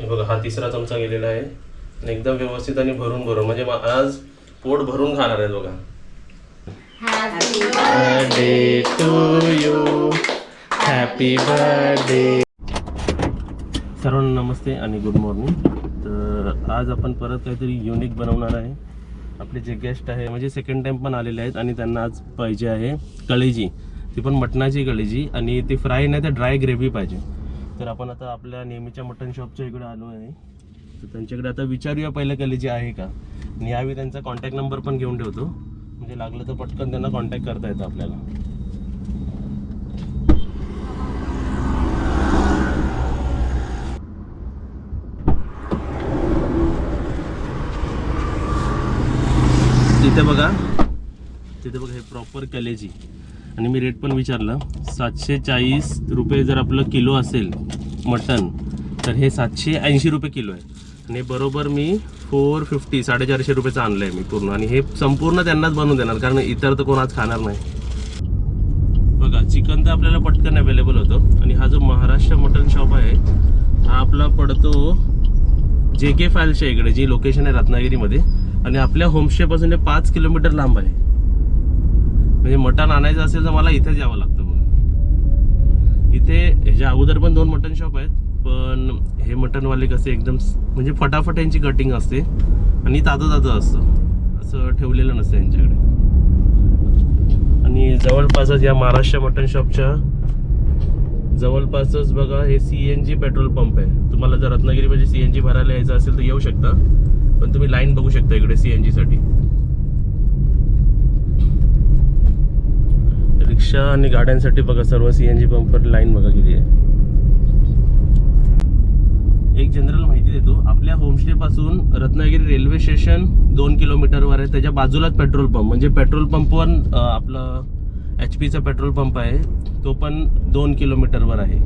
हे बघा हा तिसरा चमचा गेलेला आहे. आणि एकदम व्यवस्थित आणि भरून भरून म्हणजे मग आज पोट भरून खाणार आहेत बघा. Birthday to you happy birthday सर्वांना नमस्ते आणि गुड मॉर्निंग तर आज आपण परत काहीतरी युनिक बनवणार आहे. आपले जे गेस्ट आहे म्हणजे सेकंड टाइम पण आलेले आहेत आणि त्यांना आज पाहिजे आहे कलेजी. ती पण मटणाची कलेजी आणि ती फ्राय नाही तर ड्राय ग्रेव्ही पाहिजे. तर आपण आता आपल्या नेहमीच्या मटन शॉपच्या इकडे आलो आहे. तर त्यांच्याकडे आता विचारूया पहिलं कलेजी आहे का. आणि यावेळी त्यांचा कॉन्टॅक्ट नंबर पण घेऊन ठेवतो. म्हणजे लागलं तर पटकन त्यांना कॉन्टॅक्ट करता येतं आपल्याला. तिथे बघा. तिथे बघा हे प्रॉपर कलेजी. आणि मी रेट पण विचारलं. सातशे चाळीस रुपये जर आपलं किलो असेल मटन तर हे सातशे ऐंशी रुपये किलो आहे. आणि बरोबर मी फोर फिफ्टी साडेचारशे रुपयेचं आणलं आहे मी पूर्ण. आणि हे संपूर्ण त्यांनाच बनवून देणार कारण इतर तर कोण आज खाणार नाही. बघा चिकन तर आपल्याला पटकन अवेलेबल होतं. आणि हा जो महाराष्ट्र मटन शॉप आहे हा आपला पडतो जे के फाईल्सच्या इकडे जी लोकेशन आहे रत्नागिरीमध्ये. आणि आपल्या होमस्टेपासून हे पाच किलोमीटर लांब आहे. म्हणजे मटण आणायचं असेल तर मला इथेच यावं लागतं बघा. इथे ह्याच्या अगोदर पण दोन मटन शॉप आहेत पण हे मटनवाले कसे एकदम म्हणजे फटाफट यांची कटिंग असते आणि ताजं ताजं असतं. असं ठेवलेलं नसतं यांच्याकडे. आणि जवळपासच या महाराष्ट्र मटन शॉपच्या जवळपासच बघा हे C N G petrol pump आहे. तुम्हाला जर रत्नागिरीमध्ये सी एन जी भरायला यायचं असेल तर येऊ शकता पण तुम्ही लाईन बघू शकता इकडे सी एन जीसाठी रिक्षा आणि गाड्यांसाठी बघा सर्व सी एन जी पंपवर लाईन बघा किती आहे. एक जनरल माहिती देतो. आपल्या होमस्टे पासून रत्नागिरी रेल्वे स्टेशन दोन किलोमीटरवर आहे. त्याच्या बाजूलाच पेट्रोल पंप म्हणजे पेट्रोल पंपवर आपलं एच पीचा पेट्रोल पंप आहे. तो पण दोन किलोमीटरवर आहे.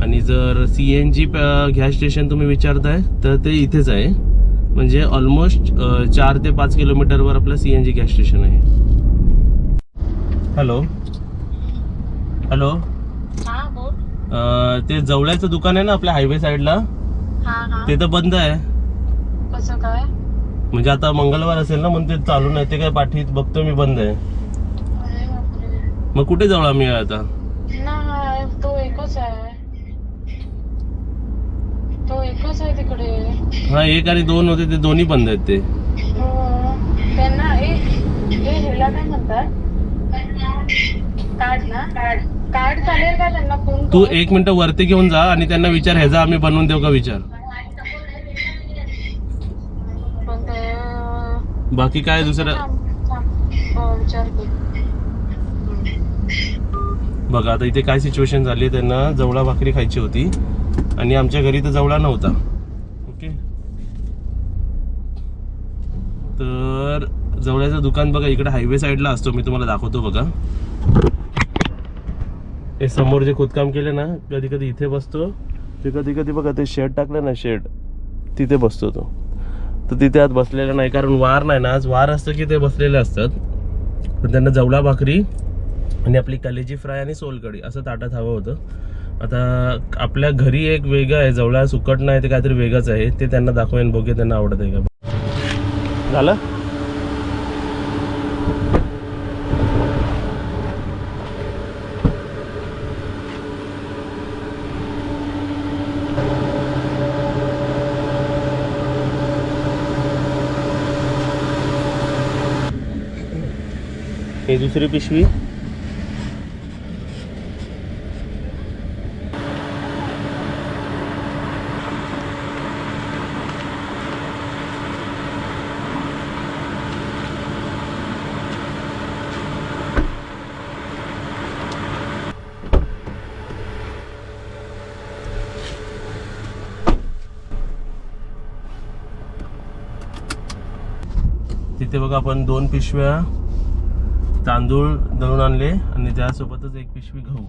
आणि जर C N G gas station तुम्ही विचारताय तर ते इथेच आहे. म्हणजे ऑलमोस्ट चार ते पाच किलोमीटरवर आपलं C N G gas station आहे. Hello hello. हा बोल. अं, ते जवळचं दुकान आहे ना आपल्या हायवे साईडला? हा हा. ते तर बंद आहे. कसं काय? म्हणजे आता मंगळवार असेल ना म्हणून ते चालू नाही. ते काय पाठीत बघतो मी बंद आहे. अरे बापरे. मग कुठे जाऊ आम्ही आता? नाही तो एकच आहे. तो एकच आहे तिकडे. हा एक आणि दोन होते ते दोन्ही बंद आहेत ते. हो त्यांना एक हे ह्याला काय म्हणतात? कार्ड ना. कार्ड कार्ड चालेल का त्यांना? फोन तू एक मिनिट वरती घेऊन जा आणि त्यांना विचार ह्याचा आम्ही बनवून देऊ का विचार? पण ते बाकी काय दुसरं? थांब, थांब. हो, विचारते बघा आता इथे काय सिच्युएशन झाली आहे त्यांना जवळा भाकरी खायची होती आणि आमच्या घरी तर जवळा नव्हता. ओके तर जवळचं दुकान बघा इकडे हायवे साईडला असतो मी तुम्हाला दाखवतो बघा. हे समोर जे खोदकाम केले ना कधी कधी इथे बसतो. ते कधी कधी बघा ते शेड टाकलं ना शेड तिथे बसतो तो. तर तिथे आज बसलेला नाही कारण वार नाही ना आज वार असतं की ते बसलेले असतात. पण त्यांना जवळा भाकरी आणि आपली कलेजी फ्राय आणि सोलकढी असं ताटात हवं होतं. आता आपल्या घरी एक वेगळं आहे जवळा सुकट नाही ते काहीतरी वेगळंच आहे. ते त्यांना दाखवेन बघे त्यांना आवडत आहे का. झालं? ही दुसरी पिशवी तिथे आपण दोन पिशव्या. तांदूळ दळून आणले आणि त्यासोबतच एक पिशवी गहू.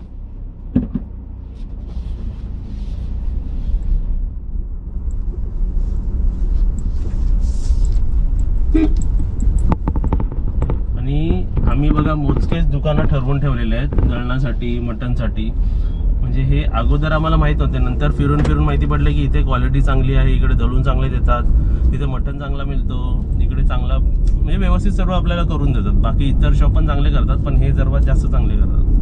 आणि आम्ही बघा मोजकेच दुकानं ठरवून ठेवलेले आहेत दळणासाठी मटणसाठी. म्हणजे हे अगोदर आम्हाला माहीत नव्हते नंतर फिरून फिरून माहिती पडलं की इथे क्वालिटी चांगली आहे इकडे दळून चांगले देतात तिथे मटण चांगला मिळतो इकडे चांगला म्हणजे व्यवस्थित सर्व आपल्याला करून देतात. बाकी इतर शॉप पण चांगले करतात पण हे सर्वात जास्त चांगले करतात.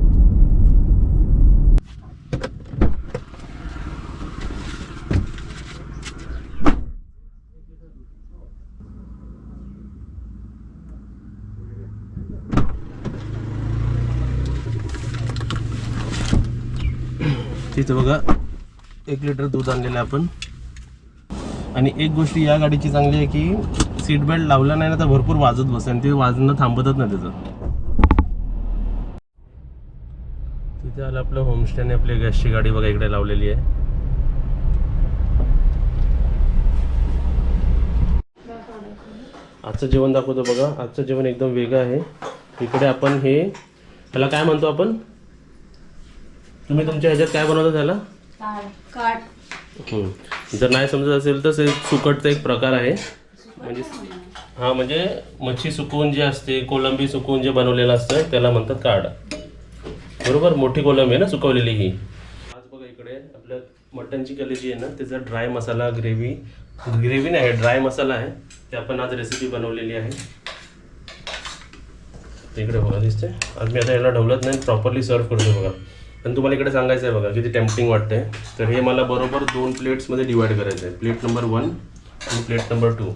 तिथं बघा एक लिटर दूध आणलेलं आहे आपण. आणि एक गोष्ट या गाडीची चांगली आहे की सीट बेल्ट लावला नाही ना तर भरपूर वाजत बस आणि ते वाजणं थांबतच नाही त्याचं. तिथे आलं आपलं होमस्टेने आपली गॅसची गाडी बघा इकडे लावलेली आहे. आजचं जेवण दाखवतो बघा. आजचं जेवण एकदम वेगळं आहे. इकडे आपण हे त्याला काय म्हणतो आपण? तुम्ही तुमच्या ह्याच्यात काय बनवता त्याला? काट. हम्म. जर नाही समजत असेल तर सुकटचा एक प्रकार आहे. म्हणजे हा म्हणजे मच्छी सुकवून जे असते कोलंबी सुकवून जे बनवलेलं असतं त्याला म्हणतात कार्ड बरोबर? मोठी कोलंबी आहे ना सुकवलेली ही. आज बघा इकडे आपल्या मटनची कलेजी आहे ना त्याचा ड्राय मसाला ग्रेव्ही. ग्रेव्ही नाही ड्राय मसाला आहे. ते आपण आज रेसिपी बनवलेली आहे. इकडे बघा दिसते आज मी आता याला ढवलत नाही प्रॉपरली सर्व करतो बघा. पण तुम्हाला इकडे सांगायचं आहे बघा किती टेम्पटिंग वाटतंय. तर हे मला बरोबर दोन प्लेट्समध्ये डिवाईड करायचं आहे प्लेट नंबर वन आणि प्लेट नंबर टू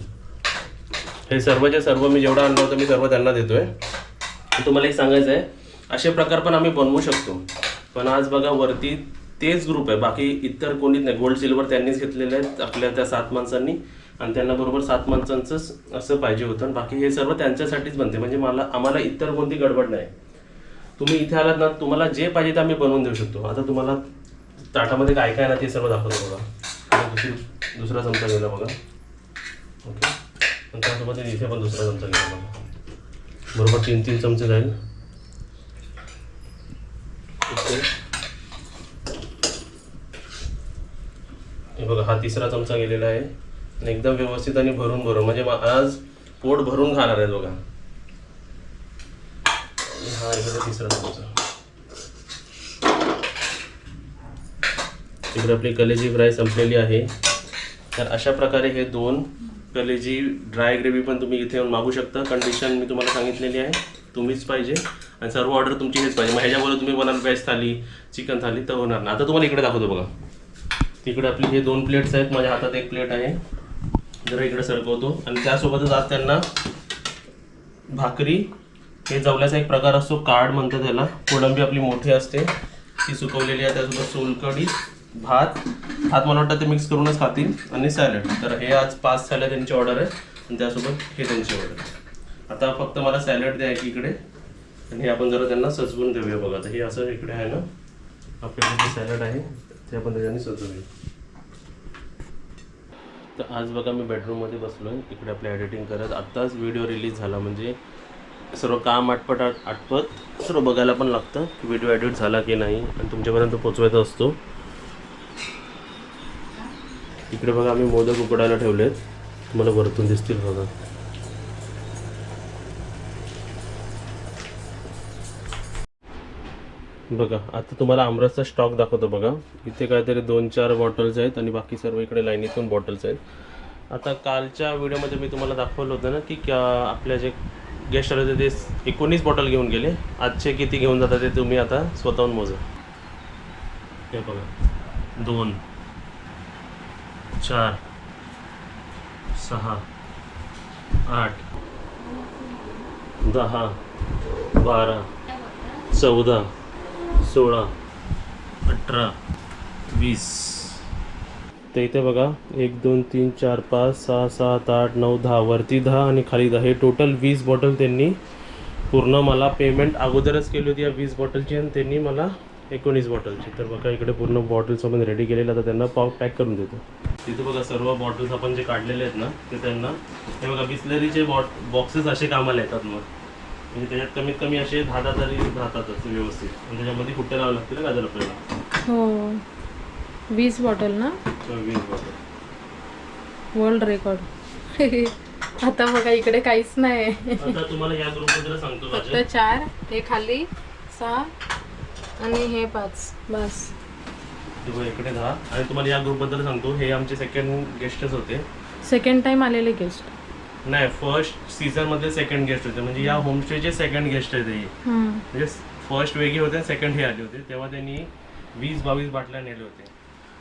हे सर्वच्या सर्व मी जेवढं आणलं होतं मी सर्व त्यांना देतो आहे तुम्हाला एक सांगायचं आहे असे प्रकार पण आम्ही बनवू शकतो. पण आज बघा वरती तेच ग्रुप आहे. बाकी इतर कोणीच नाही. गोल्ड सिल्वर त्यांनीच घेतलेलं आहे आपल्या त्या सात माणसांनी. आणि त्यांना बरोबर सात माणसांचंच असं पाहिजे होतं. आणि बाकी हे सर्व त्यांच्यासाठीच बनते. म्हणजे मला आम्हाला इतर कोणती गडबड नाही. तुम्ही इथे आलात ना तुम्हाला जे पाहिजे ते आम्ही बनवून देऊ शकतो. आता तुम्हाला ताटामध्ये काय काय ना ते सर्व दाखवतो बघा. दुसरी दुसरा चमचा गेला बघा. ओके. आणि त्यासोबत इथे पण दुसरा चमचा गेला बघा. बरोबर तीन तीन चमचे जाईल. ओके. हे बघा हा तिसरा चमचा गेलेला आहे. आणि एकदम व्यवस्थित आणि भरून भरून. म्हणजे आज पोट भरून खाणार आहे बघा. हा इकडे तिसरा चमचा इकडे आपली कलेजी फ्राय संपलेली आहे. तर अशा प्रकारे हे दोन कलेजी ड्राय ग्रेव्ही पण तुम्ही इथे येऊन मागू शकता. कंडिशन मी तुम्हाला सांगितलेली आहे. तुम्हीच पाहिजे. आणि सर्व ऑर्डर तुमची हेच पाहिजे. मग ह्याच्याबरोबर तुम्ही बनाल व्हेज थाली चिकन थाली तर होणार ना. आता तुम्हाला इकडे दाखवतो बघा. तिकडे आपली हे दोन प्लेट्स आहेत. माझ्या हातात एक प्लेट आहे. जरा इकडे सरकवतो. आणि त्यासोबतच आज त्यांना भाकरी हे जवल्याचा एक प्रकार असतो कार्ड म्हणतात त्याला कोळंबी आपली मोठी असते. ती सुकवलेली आहे त्यासोबत सोलकढी भात. भात मला वाटतं ते मिक्स करूनच खातील. आणि सॅलड तर हे आज पाच सॅलड त्यांची ऑर्डर आहे. आणि त्यासोबत हे त्यांची ऑर्डर आहे. आता फक्त मला सॅलड द्या इकडे. आणि हे आपण जरा त्यांना सजवून देऊया बघा. तर हे असं इकडे आहे ना. आपल्याकडे जे सॅलड आहे ते आपण त्याच्याने सजवूया. तर आज बघा मी बेडरूममध्ये बसलो आहे इकडे आपलं एडिटिंग करत. आत्ताच व्हिडिओ रिलीज झाला. म्हणजे सर्व काम आटपट आट आटपत सर्व बघायला पण लागतं की व्हिडिओ एडिट झाला की नाही आणि तुमच्यापर्यंत पोचवायचा असतो. इकडे बघा आम्ही मोदक उकडायला ठेवलेत. तुम्हाला वरतून दिसतील बघा. बघा आता तुम्हाला आमरसचा स्टॉक दाखवतो बघा. इथे काहीतरी दोन चार बॉटल्स आहेत आणि बाकी सर्व इकडे लाईनीतून बॉटल्स आहेत. आता कालच्या व्हिडिओमध्ये मी तुम्हाला दाखवलं होतं ना की आपल्या जे गेस्ट आले होते ते एकोणीस बॉटल घेऊन गेले. आजचे किती घेऊन जातात ते तुम्ही आता स्वतःहून मोजा. हे बघा. दोन चार सहा आठ दहा बारा चौदा सोळा अठरा वीस. तर इथे बघा एक दोन तीन चार पाच सहा सात आठ नऊ दहा वरती दहा आणि खाली दहा. हे टोटल वीस बॉटल त्यांनी पूर्ण मला पेमेंट अगोदरच केली होती या वीस बॉटलची आणि त्यांनी मला एकोणीस बॉटलची तर बघा इकडे पूर्ण बॉटल्स आपण रेडी केलेलं. आता त्यांना पाव पॅक करून देतो. तिथे बघा सर्व बॉटल्स आपण जे काढलेले आहेत ना ते त्यांना हे बघा बिस्लरीचे बॉट बॉक्सेस असे कामाला येतात मग. म्हणजे त्याच्यात कमीत कमी असे दहा दहा तरी राहतातच व्यवस्थित. आणि त्याच्यामध्ये कुठे लावावं लागतील ना गाजर आपल्याला? हो. वीस बॉटल ना? वीस बॉटल. World record. आता बघा इकडे काहीच नाही फक्त. चार हे खाली सहा आणि हे पाच. बस. इकडे दहा. आणि तुम्हाला या ग्रुपबद्दल सांगतो हे आमचे सेकंड गेस्टच होते. सेकंड टाइम आलेले गेस्ट नाही फर्स्ट सीझनमध्ये सेकंड गेस्ट होते. म्हणजे या होमस्टेचे सेकंड गेस्ट आहेत हे. म्हणजे फर्स्ट वेगळे होते सेकंड हे आले होते. तेव्हा त्यांनी वीस बावीस बाटल्या नेले होते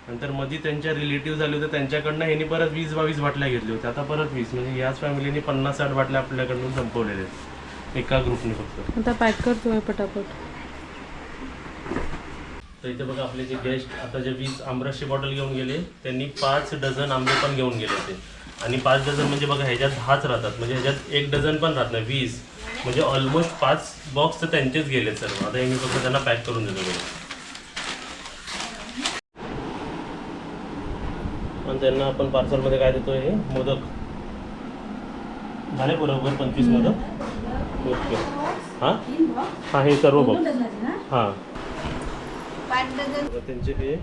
नंतर मध्ये त्यांच्या रिलेटिव्ह झाले होते त्यांच्याकडनं ह्यांनी परत वीस बावीस बाटल्या घेतल्या होत्या. आता परत वीस म्हणजे याच फॅमिलीने पन्नास साठ बाटल्या आपल्याकडून संपवलेल्या आहेत. एका ग्रुपने फक्त. आता पॅक करतोय पटापट. तर इथे बघा आपले जे गेस्ट आता जे वीस आमरसची बॉटल घेऊन गेले त्यांनी पाच डझन आंबे पण घेऊन गेले होते. आणि पाच डझन म्हणजे बघा ह्याच्यात दहाच राहतात. म्हणजे ह्याच्यात एक डझन पण राहत नाही वीस. म्हणजे ऑलमोस्ट पाच बॉक्स तर त्यांचेच गेले सर्व. आता हे मी फक्त त्यांना पॅक करून देतो आणि त्यांना आपण पार्सलमध्ये काय देतोय हे? मोदक. झाले बरोबर पंचवीस मोदक? ओके. हां? हां हे सर्व बॉक्स हां. बघा, त्यांचे हे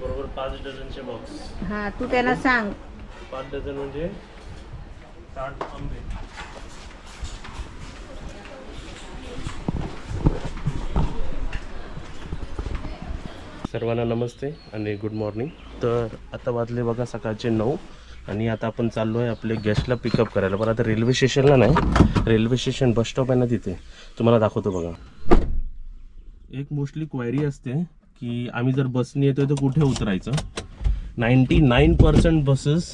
बरोबर पाच डझनचे बॉक्स हा तू त्याला सांग. पाच डझन म्हणजे साठ आंबे. सर्वांना नमस्ते आणि गुड मॉर्निंग तर आता वाजले बघा सकाळचे नऊ आणि आता आपण चाललो आहे आपले गेस्टला पिकअप करायला. पण आता रेल्वे स्टेशनला नाही रेल्वे स्टेशन बस स्टॉप आहे ना तिथे. तुम्हाला दाखवतो बघा. एक मोस्टली क्वायरी असते की आम्ही जर बसने येतोय तर कुठे उतरायचं? Ninety nine percent buses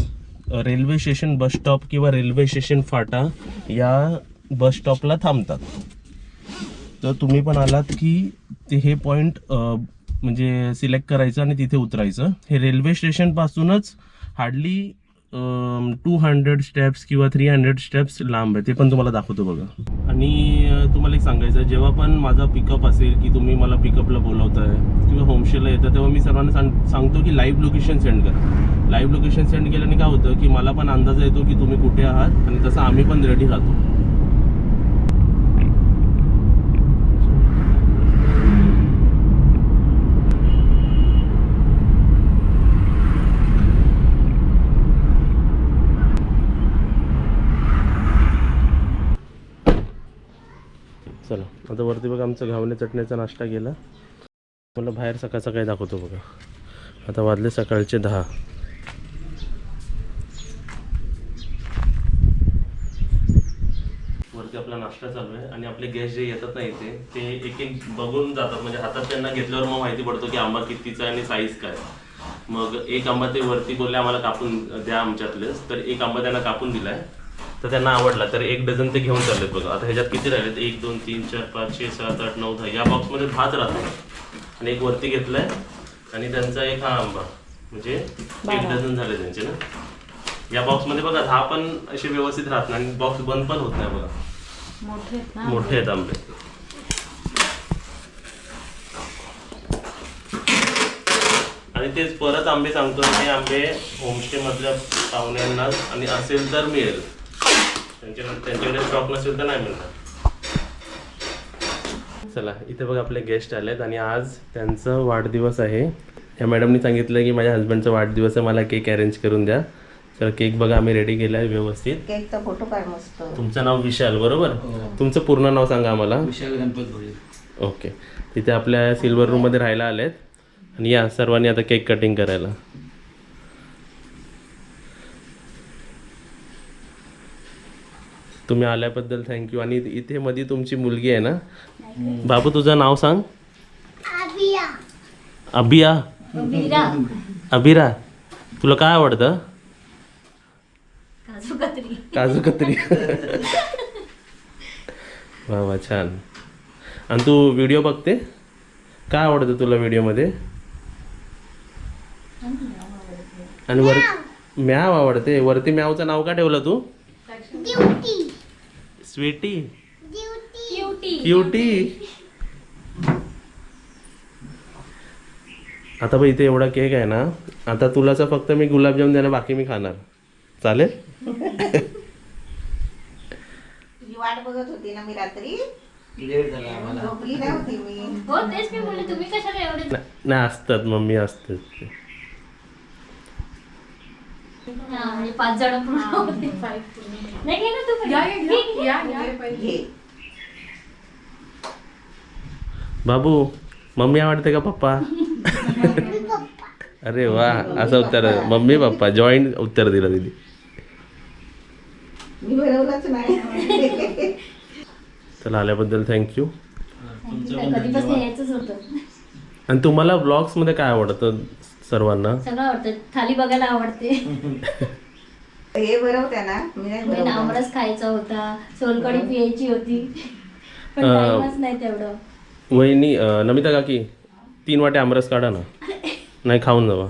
railway station bus stop किंवा रेल्वे स्टेशन फाटा या बस स्टॉपला थांबतात. तर तुम्ही पण आलात की ते हे पॉईंट म्हणजे सिलेक्ट करायचं आणि तिथे उतरायचं. हे रेल्वे स्टेशनपासूनच हार्डली टू हंड्रेड स्टेप्स किंवा थ्री हंड्रेड स्टेप्स लांब आहे. ते पण तुम्हाला दाखवतो बघा. आणि तुम्हाला एक सांगायचं आहे, जेव्हा पण माझा पिकअप असेल की तुम्ही मला पिकअपला बोलवताय किंवा होमस्टेला येतं तेव्हा मी सर्वांना सांग सांगतो की लाईव्ह लोकेशन सेंड करा. लाईव्ह लोकेशन सेंड केल्याने काय होतं की मला पण अंदाज येतो की तुम्ही कुठे आहात आणि तसं आम्ही पण रेडी राहतो. चला. आता वरती बघा आमचं घावणे चटण्याचा नाश्ता गेला मला बाहेर सकाळ सकाळी दाखवतो बघा. आता वाजले सकाळचे दहा. वरती आपला नाश्ता चालू आहे आणि आपले गेस्ट जे येतात ना इथे ते एक एक बघून जातात. म्हणजे हातात त्यांना घेतल्यावर मग माहिती पडतो की आंबा कितीचा आहे आणि साईज काय. मग एक आंबा ते वरती बोलले आम्हाला कापून द्या आमच्यातलेच. तर एक आंबा त्यांना कापून दिलाय. तर त्यांना आवडला. तर एक डझन ते घेऊन चाललेत बघा. आता ह्याच्यात किती राहिलेत? एक दोन तीन चार पाच छे सात आठ नऊ दहा. या बॉक्समध्ये दहाच राहतो. आणि एक वरती घेतलाय. आणि त्यांचा एक हा आंबा. म्हणजे एक डझन झाले त्यांचे ना. या बॉक्समध्ये बघा दहा पण असे व्यवस्थित राहत नाही. आणि बॉक्स बंद पण होत नाही बघा. मोठे आहेत आंबे. आणि तेच परत आंबे सांगतो हे आंबे होमस्टे मधल्या पाहुण्यांना आणि असेल तर मिळेल. त्यांच्या त्यांच्याकडे स्टॉक नसेल तर नाही मिळणार. चला इथे बघ आपले गेस्ट आलेत आणि आज त्यांचं वाढदिवस आहे. या मॅडमनी सांगितलं की माझ्या हस्बंडचा वाढदिवस आहे मला केक अरेंज करून द्या. तर केक बघा आम्ही रेडी केला आहे व्यवस्थित केकचा फोटो काढ मस्त. तुमचं नाव विशाल बरोबर? तुमचं पूर्ण नाव सांगा आम्हाला. विशाल गणपत भोळे. ओके तिथे आपल्या सिल्वर रूममध्ये राहायला आलेत. आणि या सर्वांनी आता केक कटिंग करायला. तुम्ही आल्याबद्दल थँक्यू आणि इथे मध्ये तुमची मुलगी आहे ना? बाबू तुझं नाव सांग. अबिया अबिरा तुला काय आवडतं? काजू कतरी. वा वा छान. आणि तू व्हिडिओ बघते? काय आवडतं तुला व्हिडिओमध्ये आणि वर म्याव. आवडते. वरती म्यावचं नाव का ठेवलं तू? स्वीटी? क्युटी आता बघ इथे एवढा केक आहे ना आता तुलाचा फक्त मी गुलाबजाम देणार बाकी मी खाणार. चालेल? वाट बघत होती ना मी रात्री. मी. हो तेच मी बोलले तुम्ही कशाला एवढे ना- नाही असतात मम्मी असतात. म्हणजे पाच जण पूर्ण होते. नाही घे ना तू पण. घे, घे. घे. बाबू मम्मी आवडते का पप्पा? अरे वा असं उत्तर. मम्मी पप्पा जॉईंट उत्तर दिलं दिदी. मी बनवलंच नाही. चला आल्याबद्दल थँक्यू कधीपासून यायचंच होतं. आणि तुम्हाला vlogs मध्ये काय आवडतं? सर्वांना. सगळं आवडतं. थाली बघायला आवडते. हे बनवत्या ना. मी नाही मी बनवलं. आमरस खायचा होता. सोलकढी पियायची होती. पण अं, टाइमच नाही तेवढं. वहिनी अं, नमिता काकी तीन वाटे आमरस काढा ना. नाही खाऊन जावा.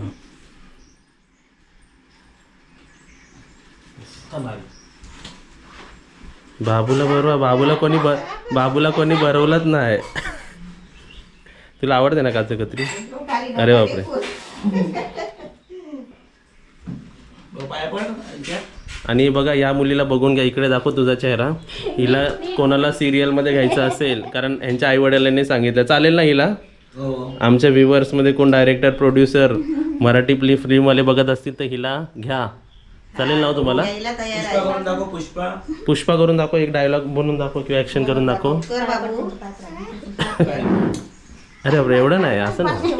बाबूला बरोबर बाबूला कोणी ब बाबूला कोणी बरवलंच नाही. तुला आवडते ना काचं कत्री अरे बापरे. आणि बघा या मुलीला बघून घ्या इकडे दाखव तुझा चेहरा. हिला कोणाला सिरियलमध्ये घ्यायचं असेल कारण यांच्या आई वडिलांनी सांगितलं. चालेल ना हिला? हो. आमच्या व्ह्युअर्समध्ये कोण डायरेक्टर प्रोड्युसर मराठी प्ली फिल्मवाले बघत असतील तर हिला घ्या. चालेल ना हो तुम्हाला? पुष्पा आहे. करून दाखव पुष्पा. पुष्पा करून दाखव एक डायलॉग बनवून दाखव किंवा ऍक्शन करून दाखव. बाबू. अरे बापरे एवढं नाही असं नाही.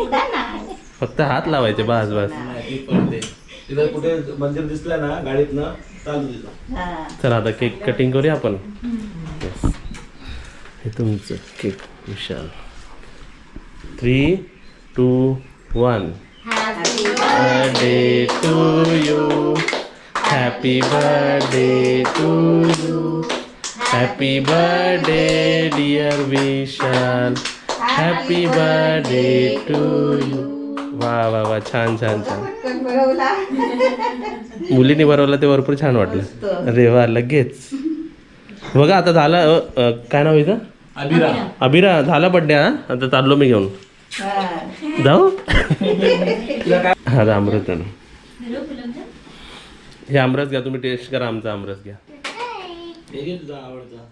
फक्त हात लावायचे बस बस. ती पडते तिथं कुठे मंदिर दिसलं ना गाडीतनं चालू हा. चला आता केक कटिंग करूया आपण. Yes. हे तुमचं cake Vishal. Three two one birthday to you happy birthday to you happy birthday dear Vishal happy birthday to you वा वा वा छान छान छान. मुलीने बनवलं ते भरपूर छान वाटलं. अरे वा लगेच. बघा आता झालं काय नाव हिचं? अभिरा. अभिरा झाला बड्डे हा? आता चाललो मी घेऊन. हा. जाऊ? हा अमृत हे आमरस घ्या तुम्ही टेस्ट करा आमचा आमरस घ्या. आवडता.